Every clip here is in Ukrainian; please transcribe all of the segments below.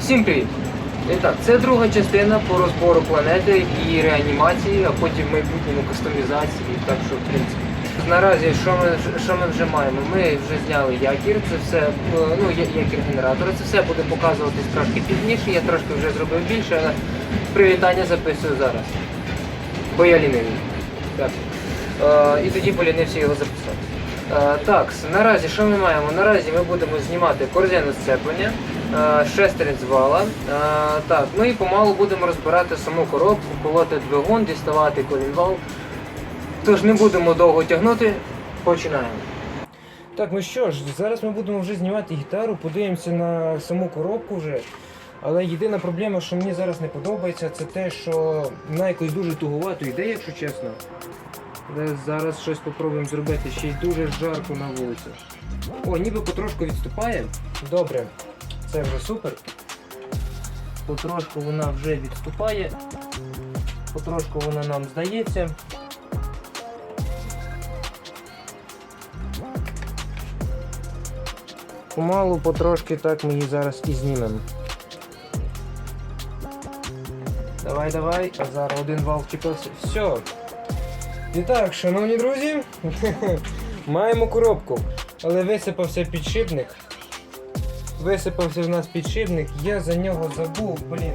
Всім привіт! І так, це друга частина по розбору планети і реанімації, а потім майбутньому кастомізації. Так що, в принципі. Наразі, що ми, що ми вже маємо? Ми вже зняли якір, це все, е, ну, якір генератора, це все буде показуватись трошки пізніше, я трошки вже зробив більше, але привітання записую зараз. Бо я лінивий. Так. Е, і тоді полінився його записати. Е, так, наразі що ми маємо? Наразі ми будемо знімати корзину сцеплення, е, шестерень з вала. Е, так, ну і помалу будемо розбирати саму коробку, колоти двигун, діставати колінвал. Тож не будемо довго тягнути, починаємо. Так, ну що ж, зараз ми будемо вже знімати гітару, подивимося на саму коробку вже. Але єдина проблема, що мені зараз не подобається, це те, що вона якось дуже туговато йде, якщо чесно. Зараз щось спробуємо зробити, ще й дуже жарко на вулиці. О, ніби потрошку відступає. Добре, це вже супер. Потрошку вона вже відступає. Потрошку вона нам здається. Помалу, потрошки так ми її зараз і знімемо. Давай, давай. А зараз один вал вчепився. Все. І так, шановні друзі, маємо коробку. Але висипався підшипник. Висипався в нас підшипник, я за нього забув, блін.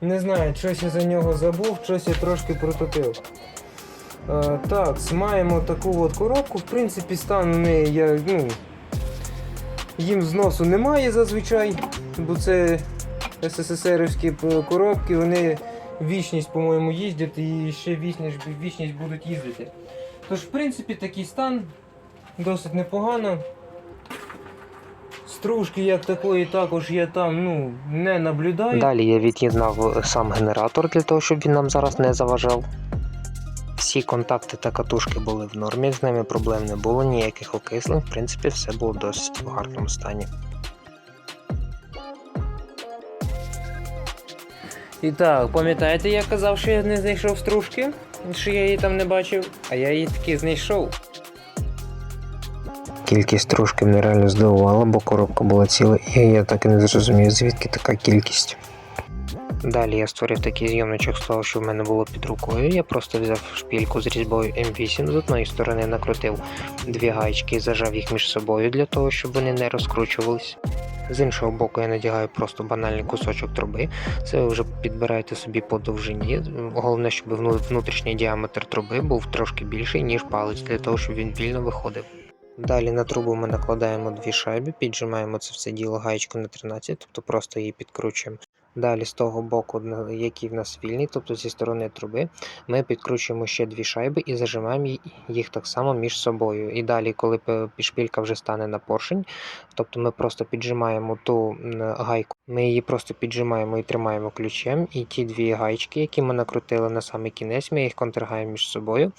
Не знаю, щось я за нього забув, щось я трошки протопив. Е, так, маємо таку от коробку. В принципі, стан у неї я, ну, їм зносу немає зазвичай, бо це СССРівські коробки, вони вічність, по-моєму, їздять і ще вічність, вічність будуть їздити. Тож, в принципі, такий стан досить непогано. Стружки як такої також я там ну, не наблюдаю. Далі я від'єднав сам генератор для того, щоб він нам зараз не заважав. Всі контакти та катушки були в нормі, з ними проблем не було, ніяких окислень, в принципі, все було досить в гарному стані. І так, пам'ятаєте, я казав, що я не знайшов стружки, що я її там не бачив, а я її таки знайшов. Кількість трошки мене реально здивувала, бо коробка була ціла, і я так і не зрозумів, звідки така кількість. Далі я створив такий зйомничок з того, що в мене було під рукою. Я просто взяв шпільку з різьбою М8, з одної сторони накрутив дві гаєчки і зажав їх між собою для того, щоб вони не розкручувались. З іншого боку, я надягаю просто банальний кусочок труби. Це ви вже підбираєте собі по довжині. Головне, щоб внутрішній діаметр труби був трошки більший, ніж палець, для того, щоб він вільно виходив. Далі на трубу ми накладаємо дві шайби, піджимаємо це все діло гаєчку на 13, тобто просто її підкручуємо. Далі з того боку, який в нас вільний, тобто зі сторони труби, ми підкручуємо ще дві шайби і зажимаємо їх так само між собою. І далі, коли шпилька вже стане на поршень, тобто ми просто піджимаємо ту гайку, ми її просто піджимаємо і тримаємо ключем, і ті дві гайчики, які ми накрутили на самий кінець, ми їх контргаємо між собою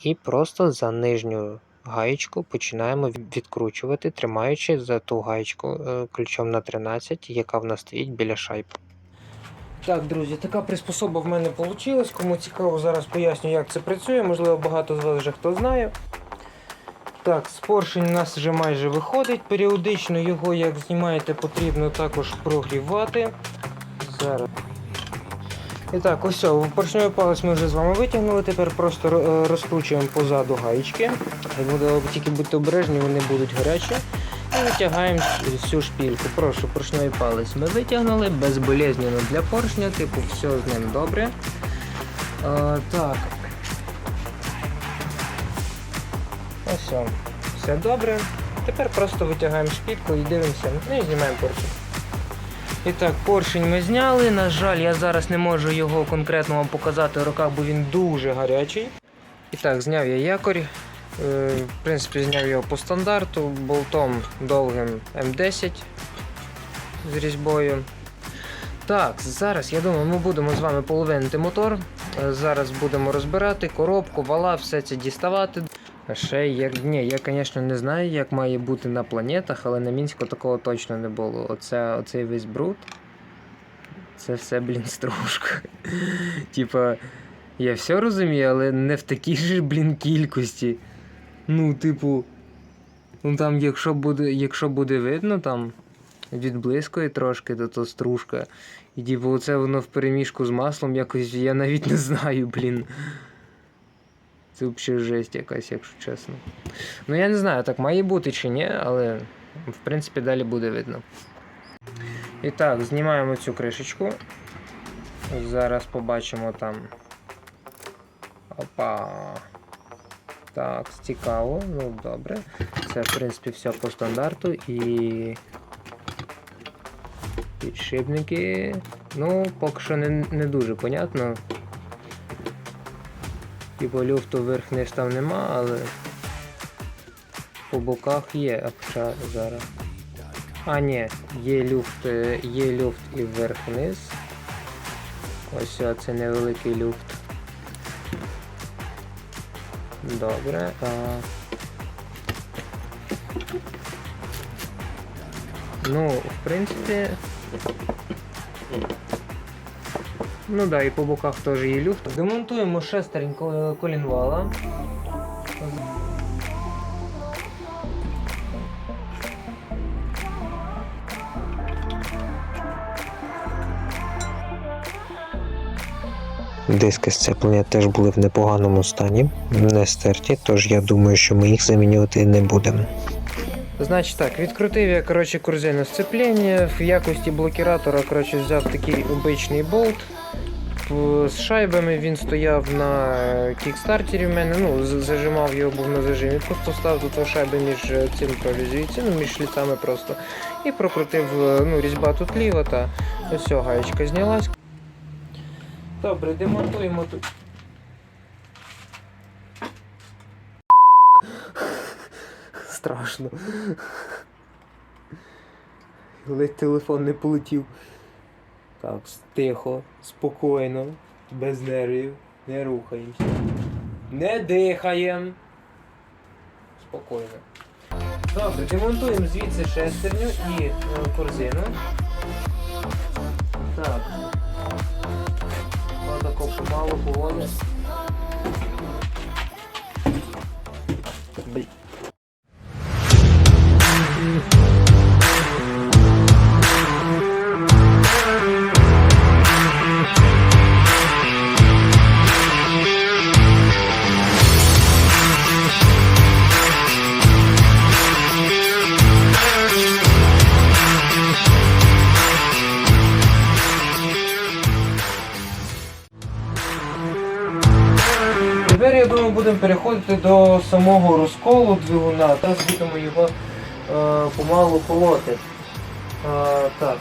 і просто за нижню гаєчку починаємо відкручувати, тримаючи за ту гаєчку е, ключом на 13, яка в нас стоїть біля шайб. Так, друзі, така приспособа в мене вийшла. Кому цікаво, зараз поясню, як це працює. Можливо, багато з вас вже хто знає. Так, споршень у нас вже майже виходить. Періодично його, як знімаєте, потрібно також прогрівати. Зараз. І так, ось поршньовий палець ми вже з вами витягнули. Тепер просто е, розкручуємо позаду гаєчки. Тільки будьте обережні, вони будуть гарячі. І витягаємо всю шпільку. Прошу, поршневий палець ми витягнули, безболезненно для поршня, типу, все з ним добре. А, так. Ось. Все добре. Тепер просто витягаємо шпільку і дивимося. Ну і знімаємо поршень. І так, поршень ми зняли. На жаль, я зараз не можу його конкретно вам показати в руках, бо він дуже гарячий. І так, зняв я якорь. Е, В принципі, зняв його по стандарту, болтом довгим М10 з різьбою. Так, зараз я думаю, ми будемо з вами половинити мотор. Е, Зараз будемо розбирати коробку, вала, все це діставати. Ще є. Ні, я, звісно, не знаю, як має бути на планетах, але на Мінську такого точно не було. Оце, оцей весь бруд. Це все, блін, стружка. Типа, я все розумію, але не в такій же, блін, кількості. Ну, типу. Ну там, якщо буде, якщо буде видно, там відблискує трошки, то то стружка. І типу, це воно в переміжку з маслом якось, я навіть не знаю, блін. Це взагалі жесть якась, якщо чесно. Ну я не знаю, так має бути чи ні, але в принципі далі буде видно. І так, знімаємо цю кришечку. Зараз побачимо там. Опа. Так, цікаво, ну добре. Це в принципі все по стандарту і. Підшипники. Ну, поки що не, не дуже понятно. Типу люфту вверх-вниз там нема, але по боках є, а зараз. А, ні, є люфт, е, є люфт і вверх-вниз. Ось це невеликий люфт. Добре. А... Ну, в принципі. Ну да, і по боках теж є люфт. Демонтуємо шестерень колінвала. Диски сцеплення теж були в непоганому стані, не стерті, тож я думаю, що ми їх замінювати не будемо. Значить так, відкрутив я коротше, корзину сцеплення. В якості блокіратора коротше, взяв такий обичний болт. З шайбами він стояв на кікстартері в мене, ну, зажимав його був на зажимі. Просто став тут шайби між е, цим прорізю і ну, між шліцами просто. І прокрутив е, ну, різьба тут ліва та ось гаєчка знялась. Добре, демонтуємо тут. Страшно. Ледь телефон не полетів. Так, тихо, спокійно, без нервів, не рухаємося. Не дихаємо. Спокійно. Добре, демонтуємо звідси шестерню і е, корзину. Так. Отако помалу поволі. Тепер я думаю, будемо переходити до самого розколу двигуна та будемо його е, помалу колоти. Е, так.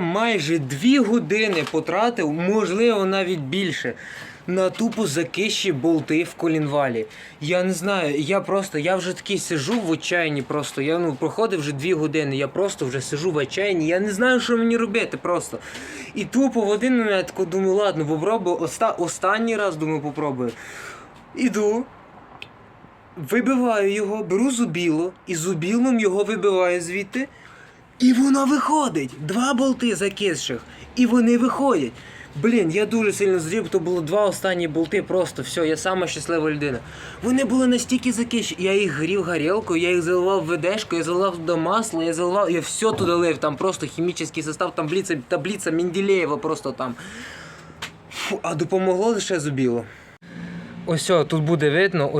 Майже дві години потратив, можливо, навіть більше. На тупо закищі болти в колінвалі. Я не знаю, я просто, я вже такий сижу в отчаянні просто. Я ну проходив вже дві години, я просто вже сижу в отчаянні, я не знаю, що мені робити просто. І тупо в один момент тако думаю, ладно, попробую. Оста, останній раз думаю, попробую. Іду, вибиваю його, беру зубіло і зубілом його вибиваю звідти. І воно виходить. Два болти закисших. І вони виходять. Блін, я дуже сильно зрів, то було два останні болти, просто все, я сама щаслива людина. Вони були настільки закищі, я їх грів горілкою, я їх заливав в ведешку, я заливав туди масло, я заливав, я все туди лив, там просто хімічний состав, там таблиця Менделєєва просто там. Фу, а допомогло лише зубіло. Ось тут буде видно,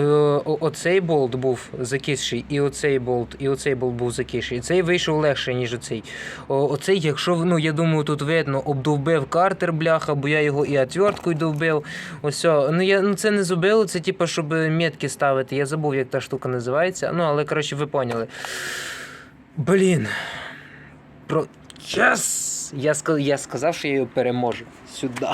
оцей болт був закисший, і оцей болт, і оцей болт був закисший. Цей вийшов легше, ніж оцей. Оцей, якщо ну я думаю, тут видно, обдовбив картер, бляха, бо я його і отверткою довбив. Ось ну я ну це не зубило, це типу, щоб метки ставити. Я забув, як та штука називається. Ну, але коротше, ви поняли. Блін. Про час! Я, ска- я сказав, що я його переможу. Сюди.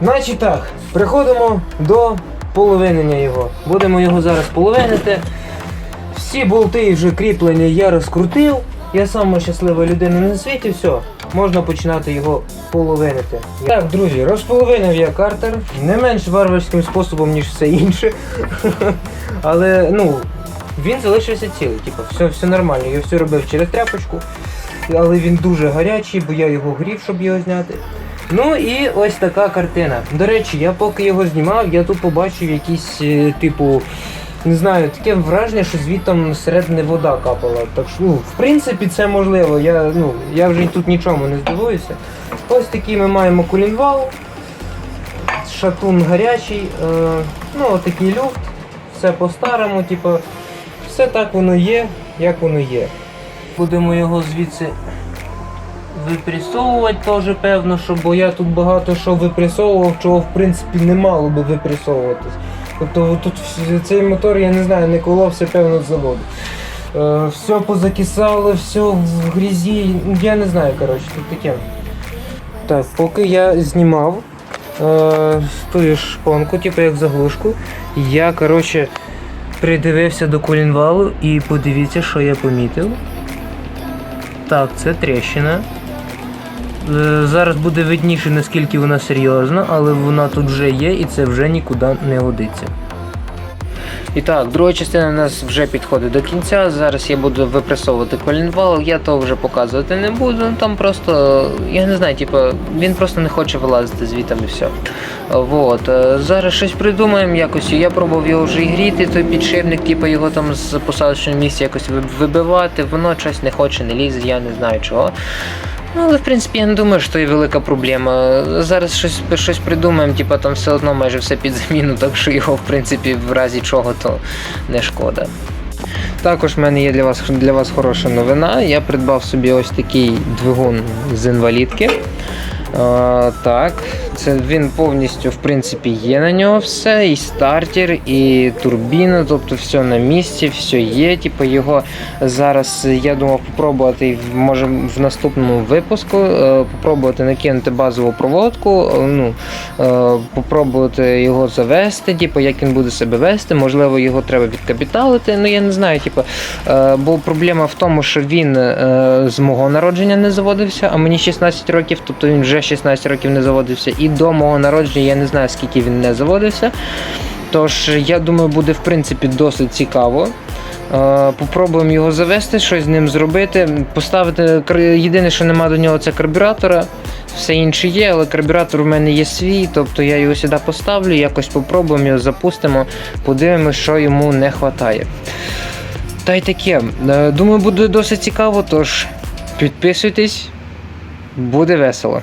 Значить так, приходимо до половинення його. Будемо його зараз половинити. Всі болти вже кріплені я розкрутив. Я сама щаслива людина на світі, все, можна починати його половинити. Так, друзі, розполовинив я картер не менш варварським способом, ніж все інше. Але ну, він залишився цілий. Типу, все, все нормально. Я все робив через тряпочку. але він дуже гарячий, бо я його грів, щоб його зняти. Ну і ось така картина. До речі, я поки його знімав, я тут побачив якісь, е, типу, не знаю, таке враження, що звідти середини вода капала. Так що, ну, в принципі, це можливо. Я, ну, я вже тут нічому не здивуюся. Ось такий ми маємо колінвал, шатун гарячий, е, ну, отакий люфт, все по-старому, типу, все так воно є, як воно є. Будемо його звідси випресовувати теж певно, що, бо я тут багато що випресовував, чого в принципі не мало би випресовуватись. Тобто тут цей мотор, я не знаю, не коловся певно з заводу. Е, все позакисало, все в грязі, я не знаю, коротше, тут таке. Так, поки я знімав е, ту шпонку, типу як заглушку, я коротше придивився до колінвалу і подивіться, що я помітив. Так, це тріщина. Е, Зараз буде видніше, наскільки вона серйозна, але вона тут вже є і це вже нікуди не годиться. І так, друга частина у нас вже підходить до кінця. Зараз я буду випресовувати колінвал. Я того вже показувати не буду. Там просто, я не знаю, типу, він просто не хоче вилазити звітом і все. Вот. е, Зараз щось придумаємо якось. Я пробував його вже і гріти, той підшипник, типу його там з посадочного місця якось вибивати. Воно щось не хоче, не лізе, я не знаю чого. Ну, але в принципі я не думаю, що це велика проблема. Зараз щось, щось придумаємо, типа там все одно майже все під заміну, так що його в принципі в разі чого то не шкода. Також в мене є для вас для вас хороша новина. Я придбав собі ось такий двигун з інвалідки. А, так, це він повністю в принципі є на нього все, і стартер, і турбіна, тобто все на місці, все є. Типу його зараз я думав попробувати може в наступному випуску, е, попробувати накинути базову проводку, е, ну, е, попробувати його завести, типу, як він буде себе вести. Можливо, його треба відкапіталити. Ну я не знаю, типу, е, бо проблема в тому, що він е, з мого народження не заводився, а мені 16 років, тобто він вже 16 років не заводився. І до мого народження я не знаю, скільки він не заводився. Тож, я думаю, буде в принципі досить цікаво. Е, Попробуємо його завести, щось з ним зробити. Поставити єдине, що нема до нього, це карбюратора. Все інше є, але карбюратор у мене є свій, тобто я його сюди поставлю, якось попробуємо його запустимо, подивимося, що йому не вистачає. Та й таке. Е, Думаю, буде досить цікаво, тож підписуйтесь, буде весело.